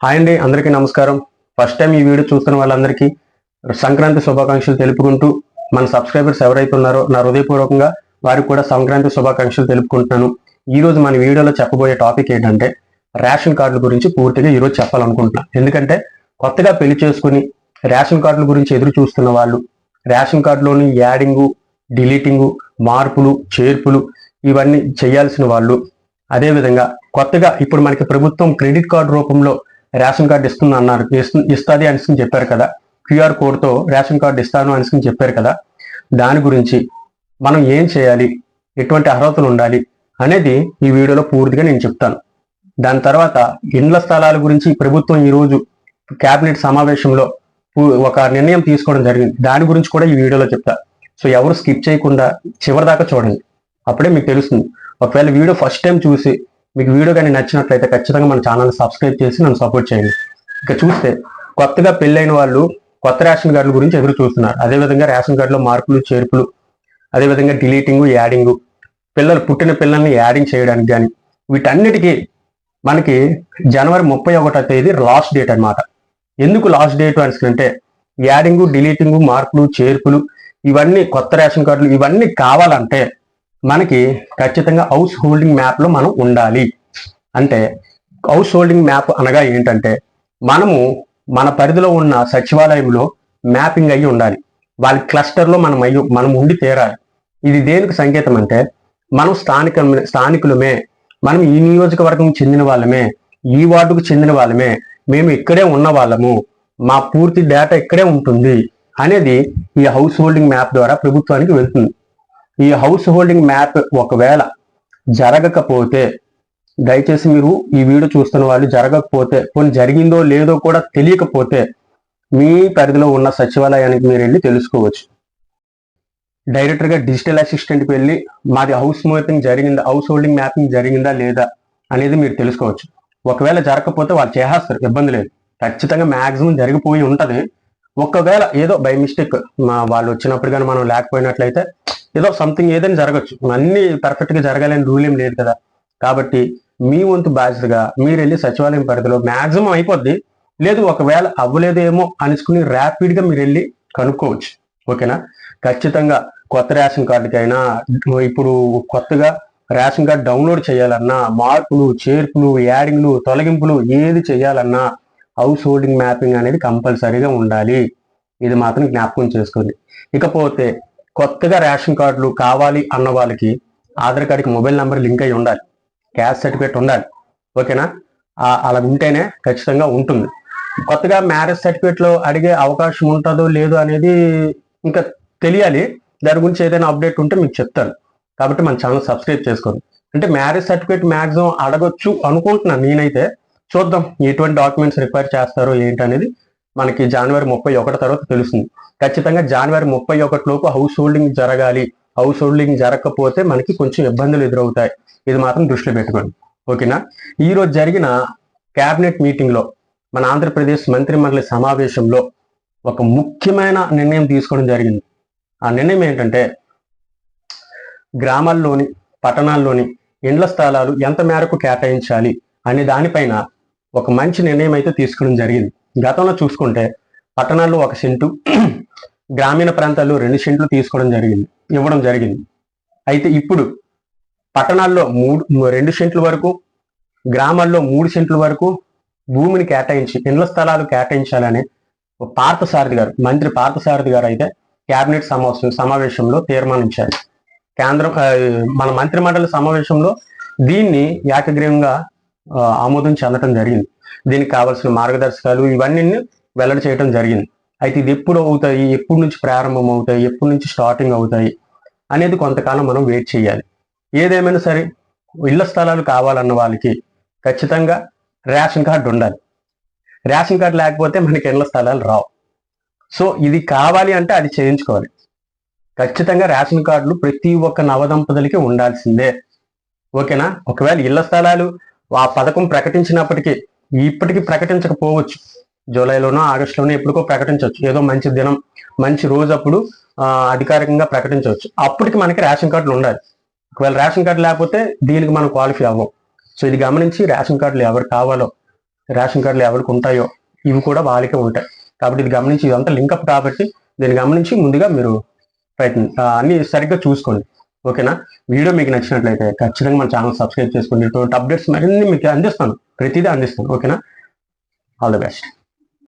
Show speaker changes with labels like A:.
A: Hi అండి అందరికీ నమస్కారం. ఫస్ట్ టైం ఈ వీడియో చూస్తున్న వాళ్ళందరికీ సంక్రాంతి శుభాకాంక్షలు తెలుపుకుంటూ మన సబ్స్క్రైబర్స్ ఎవరైతే ఉన్నారో నా హృదయపూర్వకంగా వారికి కూడా సంక్రాంతి శుభాకాంక్షలు తెలుపుకుంటున్నాను. ఈరోజు మన వీడియోలో చెప్పబోయే టాపిక్ ఏంటంటే రేషన్ కార్డుల గురించి పూర్తిగా ఈరోజు చెప్పాలనుకుంటున్నాను ఎందుకంటే కొత్తగా పెళ్ళి చేసుకుని రేషన్ కార్డుల గురించి ఎదురు చూస్తున్న వాళ్ళు రేషన్ కార్డులోని యాడింగు డిలీటింగు మార్పులు చేర్పులు ఇవన్నీ చేయాల్సిన వాళ్ళు అదేవిధంగా కొత్తగా ఇప్పుడు మనకి ప్రభుత్వం క్రెడిట్ కార్డు రూపంలో రేషన్ కార్డు ఇస్తుంది అన్నారు. ఇస్తు- ఇస్తాది చెప్పారు కదా. క్యూఆర్ కోడ్తో రేషన్ కార్డు ఇస్తాను అని చెప్పారు కదా. దాని గురించి మనం ఏం చేయాలి? ఎటువంటి అర్హతలు ఉండాలి? అనేది ఈ వీడియోలో పూర్తిగా నేను చెప్తాను. దాని తర్వాత ఇండ్ల స్థలాల గురించి ప్రభుత్వం ఈ రోజు కేబినెట్ సమావేశంలో ఒక నిర్ణయం తీసుకోవడం జరిగింది. దాని గురించి కూడా ఈ వీడియోలో చెప్తా. సో ఎవరు స్కిప్ చేయకుండా చివరి దాకా చూడండి. అప్పుడే మీకు తెలుస్తుంది. ఒకవేళ వీడియో ఫస్ట్ టైం చూసి మీకు వీడియో కానీ నచ్చినట్లయితే ఖచ్చితంగా మన ఛానల్ సబ్స్క్రైబ్ చేసి నన్ను సపోర్ట్ చేయండి. ఇక చూస్తే కొత్తగా పెళ్ళైన వాళ్ళు కొత్త రేషన్ కార్డుల గురించి ఎదురు చూస్తున్నారు. అదేవిధంగా రేషన్ కార్డులో మార్పులు చేర్పులు అదేవిధంగా డిలీటింగ్ యాడింగ్ పిల్లలు పుట్టిన పిల్లల్ని యాడింగ్ చేయడానికి కానీ వీటన్నిటికీ మనకి జనవరి ముప్పై ఒకటో తేదీ లాస్ట్ డేట్ అన్నమాట. ఎందుకు లాస్ట్ డేట్ అంటే యాడింగ్ డిలీటింగ్ మార్పులు చేర్పులు ఇవన్నీ కొత్త రేషన్ కార్డులు ఇవన్నీ కావాలంటే మనకి ఖచ్చితంగా హౌస్ హోల్డింగ్ మ్యాప్లో మనం ఉండాలి. అంటే హౌస్ హోల్డింగ్ మ్యాప్ అనగా ఏంటంటే మనము మన పరిధిలో ఉన్న సచివాలయంలో మ్యాపింగ్ అయ్యి ఉండాలి. వాళ్ళ క్లస్టర్లో మనం అయ్యి మనం ఉండి తీరాలి. ఇది దేనికి సంకేతం అంటే మనం స్థానిక స్థానికులమే మనం ఈ నియోజకవర్గం చెందిన వాళ్ళమే ఈ వార్డుకు చెందిన వాళ్ళమే మేము ఇక్కడే ఉన్న వాళ్ళము మా పూర్తి డేటా ఇక్కడే ఉంటుంది అనేది ఈ హౌస్ హోల్డింగ్ మ్యాప్ ద్వారా ప్రభుత్వానికి వెళ్తుంది. ఈ హౌస్ హోల్డింగ్ మ్యాప్ ఒకవేళ జరగకపోతే దయచేసి మీరు ఈ వీడియో చూస్తున్న వాళ్ళు జరగకపోతే కొన్ని జరిగిందో లేదో కూడా తెలియకపోతే మీ పరిధిలో ఉన్న సచివాలయానికి మీరు వెళ్ళి తెలుసుకోవచ్చు. డైరెక్టర్గా డిజిటల్ అసిస్టెంట్కి వెళ్ళి మాది హౌస్ మ్యాపింగ్ జరిగిందా హౌస్ హోల్డింగ్ మ్యాపింగ్ జరిగిందా లేదా అనేది మీరు తెలుసుకోవచ్చు. ఒకవేళ జరగకపోతే వాళ్ళు చేసేస్తారు ఇబ్బంది లేదు. ఖచ్చితంగా మ్యాక్సిమం జరిగిపోయి ఉంటుంది. ఒకవేళ ఏదో బై మిస్టేక్ మా వాళ్ళు వచ్చినప్పుడు కానీ మనం లేకపోయినట్లయితే ఏదో సంథింగ్ ఏదైనా జరగచ్చు. అన్ని పర్ఫెక్ట్గా జరగాలని రూల్ ఏం లేదు కదా. కాబట్టి మీ వంతు బాధ్యతగా మీరు వెళ్ళి సచివాలయం పరిధిలో మాక్సిమం అయిపోద్ది. లేదు ఒకవేళ అవ్వలేదేమో అనుకుని ర్యాపిడ్గా మీరు వెళ్ళి కనుక్కోవచ్చు. ఓకేనా? ఖచ్చితంగా కొత్త రేషన్ కార్డుకైనా ఇప్పుడు కొత్తగా రేషన్ కార్డు డౌన్లోడ్ చేయాలన్నా మార్పులు చేర్పులు యాడింగ్లు తొలగింపులు ఏది చేయాలన్నా హౌస్ హోల్డింగ్ మ్యాపింగ్ అనేది కంపల్సరీగా ఉండాలి. ఇది మాత్రం జ్ఞాపకం చేసుకోండి. ఇకపోతే కొత్తగా రేషన్ కార్డులు కావాలి అన్న వాళ్ళకి ఆధార్ కార్డుకి మొబైల్ నెంబర్ లింక్ అయి ఉండాలి. క్యాస్ట్ సర్టిఫికేట్ ఉండాలి. ఓకేనా? అలా ఉంటేనే ఖచ్చితంగా ఉంటుంది. కొత్తగా మ్యారేజ్ సర్టిఫికేట్లో అడిగే అవకాశం ఉంటుందో లేదో అనేది ఇంకా తెలియాలి. దాని గురించి ఏదైనా అప్డేట్ ఉంటే మీకు చెప్తాను. కాబట్టి మన ఛానల్ సబ్స్క్రైబ్ చేసుకోండి. అంటే మ్యారేజ్ సర్టిఫికేట్ మ్యాక్సిమం అడగొచ్చు అనుకుంటున్నాను నేనైతే. చూద్దాం ఎటువంటి డాక్యుమెంట్స్ రిక్వైర్ చేస్తారో ఏంటనేది. మనకి జనవరి ముప్పై ఒకటి తర్వాత తెలుస్తుంది. ఖచ్చితంగా జనవరి ముప్పై ఒకటి లోపు హౌస్ హోల్డింగ్ జరగాలి. హౌస్ హోల్డింగ్ జరగకపోతే మనకి కొంచెం ఇబ్బందులు ఎదురవుతాయి. ఇది మాత్రం దృష్టిలో పెట్టుకోండి. ఓకేనా? ఈ రోజు జరిగిన క్యాబినెట్ మీటింగ్లో మన ఆంధ్రప్రదేశ్ మంత్రిమండలి సమావేశంలో ఒక ముఖ్యమైన నిర్ణయం తీసుకోవడం జరిగింది. ఆ నిర్ణయం ఏంటంటే గ్రామాల్లోని పట్టణాల్లోని ఇండ్ల స్థలాలు ఎంత మేరకు కేటాయించాలి అనే దానిపైన ఒక మంచి నిర్ణయం అయితే తీసుకోవడం జరిగింది. గతంలో చూసుకుంటే పట్టణాల్లో ఒక సెంటు గ్రామీణ ప్రాంతాల్లో రెండు సెంట్లు తీసుకోవడం జరిగింది ఇవ్వడం జరిగింది. అయితే ఇప్పుడు పట్టణాల్లో మూడు రెండు సెంట్ల వరకు గ్రామాల్లో మూడు సెంట్ల వరకు భూమిని కేటాయించి ఇండ్ల స్థలాలు కేటాయించాలని పార్థసారథి గారు మంత్రి పార్థసారథి గారు అయితే కేబినెట్ సమావేశం సమావేశంలో తీర్మానించారు. కేంద్రం మన మంత్రిమండలి సమావేశంలో దీన్ని ఏకగ్రీవంగా ఆమోదం చెందడం జరిగింది. దీనికి కావాల్సిన మార్గదర్శకాలు ఇవన్నీ వెల్లడి చేయడం జరిగింది. అయితే ఇది ఎప్పుడు అవుతాయి? ఎప్పటి నుంచి ప్రారంభం అవుతాయి? ఎప్పటి నుంచి స్టార్టింగ్ అవుతాయి? అనేది కొంతకాలం మనం వెయిట్ చేయాలి. ఏదేమైనా సరే ఇళ్ళ స్థలాలు కావాలన్న వాళ్ళకి ఖచ్చితంగా రేషన్ కార్డు ఉండాలి. రేషన్ కార్డు లేకపోతే మనకి ఇళ్ళ స్థలాలు రావు. సో ఇది కావాలి అంటే అది చేయించుకోవాలి. ఖచ్చితంగా రేషన్ కార్డులు ప్రతి ఒక్క నవదంపతులకి ఉండాల్సిందే. ఓకేనా? ఒకవేళ ఇళ్ళ స్థలాలు ఆ పథకం ప్రకటించినప్పటికీ ఇప్పటికీ ప్రకటించకపోవచ్చు. జూలైలోనో ఆగస్టులోనో ఎప్పటికో ప్రకటించవచ్చు. ఏదో మంచి దినం మంచి రోజు అప్పుడు అధికారికంగా ప్రకటించవచ్చు. అప్పటికి మనకి రేషన్ కార్డులు ఉండాలి. ఒకవేళ రేషన్ కార్డు లేకపోతే దీనికి మనం క్వాలిఫై అవ్వం. సో ఇది గమనించి రేషన్ కార్డులు ఎవరు కావాలో రేషన్ కార్డులు ఎవరికి ఉంటాయో ఇవి కూడా వాళ్ళకే ఉంటాయి. కాబట్టి ఇది గమనించి ఇదంతా లింకప్ కాబట్టి దీన్ని గమనించి ముందుగా మీరు ప్రయత్నం అన్ని సరిగ్గా చూసుకోండి. ఓకేనా? వీడియో మీకు నచ్చినట్లయితే ఖచ్చితంగా మన ఛానల్ సబ్స్క్రైబ్ చేసుకుని ఇటువంటి అప్డేట్స్ మరిన్ని మీకు అందిస్తాను. ప్రతిదీ అందిస్తాను. ఓకేనా? All the best.